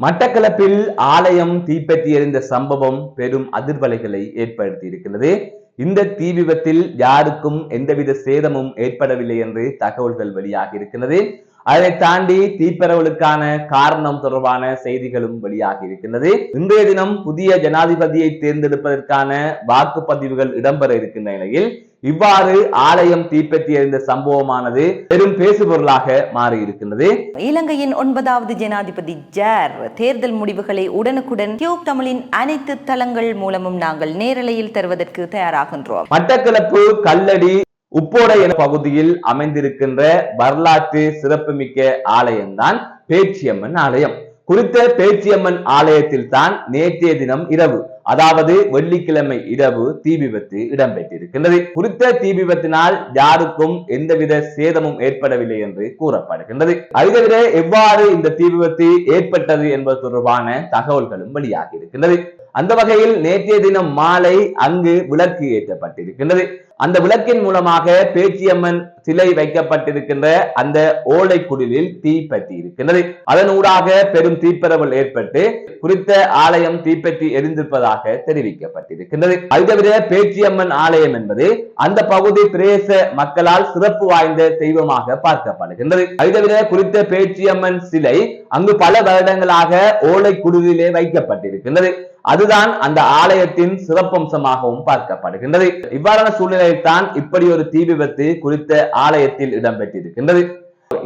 மட்டக்களப்பில் ஆலயம் தீப்பற்றி எறிந்த சம்பவம் பெரும் அதிர்வலைகளை ஏற்படுத்தி இருக்கிறது இந்த தீ விபத்தில் யாருக்கும் எந்தவித சேதமும் ஏற்படவில்லை என்று தகவல்கள் வெளியாகி இருக்கிறது அதனை தாண்டி தீப்பரவலுக்கான காரணம் தொடர்பான செய்திகளும் வெளியாகி இருக்கின்றது. இன்றைய தினம் புதிய ஜனாதிபதியை தேர்ந்தெடுப்பதற்கான வாக்குப்பதிவுகள் இடம்பெற இருக்கின்ற நிலையில் இவ்வாறு ஆலயம் தீப்பற்றி எறிந்த சம்பவமானது பெரும் பேசுபொருளாக மாறி இருக்கின்றது. இலங்கையின் ஒன்பதாவது ஜனாதிபதி ஜேர் தேர்தல் முடிவுகளை உடனுக்குடன் டியூப் தமிழின் அனைத்து தளங்கள் மூலமும் நாங்கள் நேரலையில் தருவதற்கு தயாராகின்றோம். மட்டக்களப்பு கல்லடி உப்போடை என பகுதியில் அமைந்திருக்கின்ற வரலாற்று சிறப்புமிக்க ஆலயம்தான் பேச்சியம்மன் ஆலயம். குறித்த பேச்சியம்மன் ஆலயத்தில் தான் நேற்றைய தினம் இரவு அதாவது வெள்ளிக்கிழமை இரவு தீ விபத்து இடம்பெற்றிருக்கின்றது. குறித்த தீ விபத்தினால் யாருக்கும் எந்தவித சேதமும் ஏற்படவில்லை என்று கூறப்படுகின்றது. அது தவிர எவ்வாறு இந்த தீ விபத்து ஏற்பட்டது என்பது தொடர்பான தகவல்களும் வெளியாகி இருக்கின்றது. அந்த வகையில் நேற்றைய தினம் மாலை அங்கு விளக்கு ஏற்றப்பட்டிருக்கின்றது. அந்த விளக்கின் மூலமாக பேச்சியம்மன் சிலை வைக்கப்பட்டிருக்கின்ற அந்த ஓலை குடிலில் தீ பற்றி இருக்கின்றது அதன் ஊடாக பெரும் தீப்பரவல் ஏற்பட்டு குறித்த ஆலயம் தீப்பற்றி எரிந்திருப்பதாக தெரிவிக்கப்பட்டிருக்கின்றது. அது தவிர பேச்சியம்மன் ஆலயம் என்பது அந்த பகுதி பிரேச மக்களால் சிறப்பு வாய்ந்த தெய்வமாக பார்க்கப்படுகின்றது. அது தவிர குறித்த பேச்சியம்மன் சிலை அங்கு பல வருடங்களாக ஓலை குடிலே வைக்கப்பட்டிருக்கின்றது. அதுதான் அந்த ஆலயத்தின் சிறப்பம்சமாகவும் பார்க்கப்படுகின்றது. இவ்வாறான சூழ்நிலையில் தான் இப்படி ஒரு தீ விபத்து குறித்த ஆலயத்தில் இடம்பெற்றிருக்கின்றது.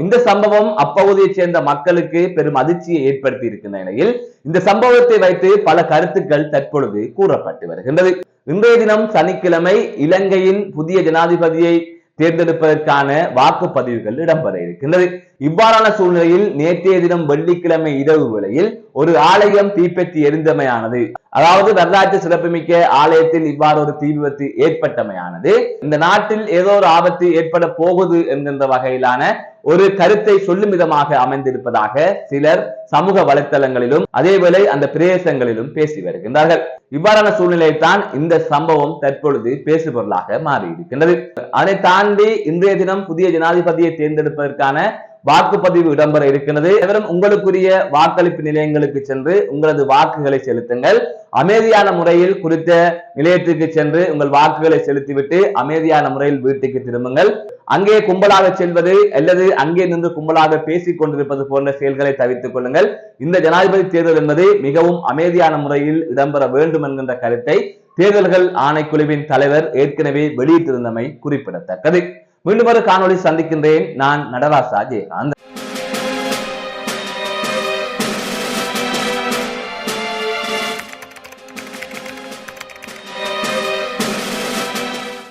இந்த சம்பவம் அப்பகுதியைச் சேர்ந்த மக்களுக்கு பெரும் அதிர்ச்சியை ஏற்படுத்தி இருக்கின்ற நிலையில் இந்த சம்பவத்தை வைத்து பல கருத்துக்கள் தற்பொழுது கூறப்பட்டு வருகின்றது. இன்றைய தினம் சனிக்கிழமை இலங்கையின் புதிய ஜனாதிபதியை தேர்ந்தெடுப்பதற்கான வாக்குப்பதிவுகள் இடம்பெற இருக்கின்றது. இவ்வாறான சூழ்நிலையில் நேற்றைய தினம் வெள்ளிக்கிழமை இரவு வேளையில் ஒரு ஆலயம் தீப்பற்றி எரிந்தமையானது. அதாவது வரலாற்று சிறப்புமிக்க ஆலயத்தில் இவ்வாறு ஒரு தீ விபத்து ஏற்பட்டமையானது. இந்த நாட்டில் ஏதோ ஒரு ஆபத்து ஏற்பட போகுது என்கின்ற வகையிலான ஒரு கருத்தை சொல்லும் விதமாக அமைந்திருப்பதாக சிலர் சமூக வலைத்தளங்களிலும் அதேவேளை அந்த பிரதேசங்களிலும் பேசி வருகின்றார்கள். இவ்வாறான சூழ்நிலையைத்தான் இந்த சம்பவம் தற்பொழுது பேசுபொருளாக மாறி இருக்கின்றது அதை தாண்டி இன்றைய தினம் புதிய ஜனாதிபதியை தேர்ந்தெடுப்பதற்கான வாக்குப்பதிவு இடம்பெற இருக்கிறது எவரும் உங்களுக்குரிய வாக்களிப்பு நிலையங்களுக்கு சென்று உங்களது வாக்குகளை செலுத்துங்கள். அமைதியான முறையில் குறித்த நிலையத்திற்கு சென்று உங்கள் வாக்குகளை செலுத்திவிட்டு அமைதியான முறையில் வீட்டுக்கு திரும்புங்கள். அங்கே கும்பலாக செல்வது அல்லது அங்கே நின்று கும்பலாக பேசிக் கொண்டிருப்பது போன்ற செயல்களை தவிர்த்துக் கொள்ளுங்கள். இந்த ஜனாதிபதி தேர்தல் என்பது மிகவும் அமைதியான முறையில் இடம்பெற வேண்டும் என்கின்ற கருத்தை தேர்தல்கள் ஆணைக்குழுவின் தலைவர் ஏற்கனவே வெளியிட்டிருந்தமை குறிப்பிடத்தக்கது. மீண்டும் ஒரு காணொளி சந்திக்கின்றேன். நான் நடராசா ஜெயகாந்த்.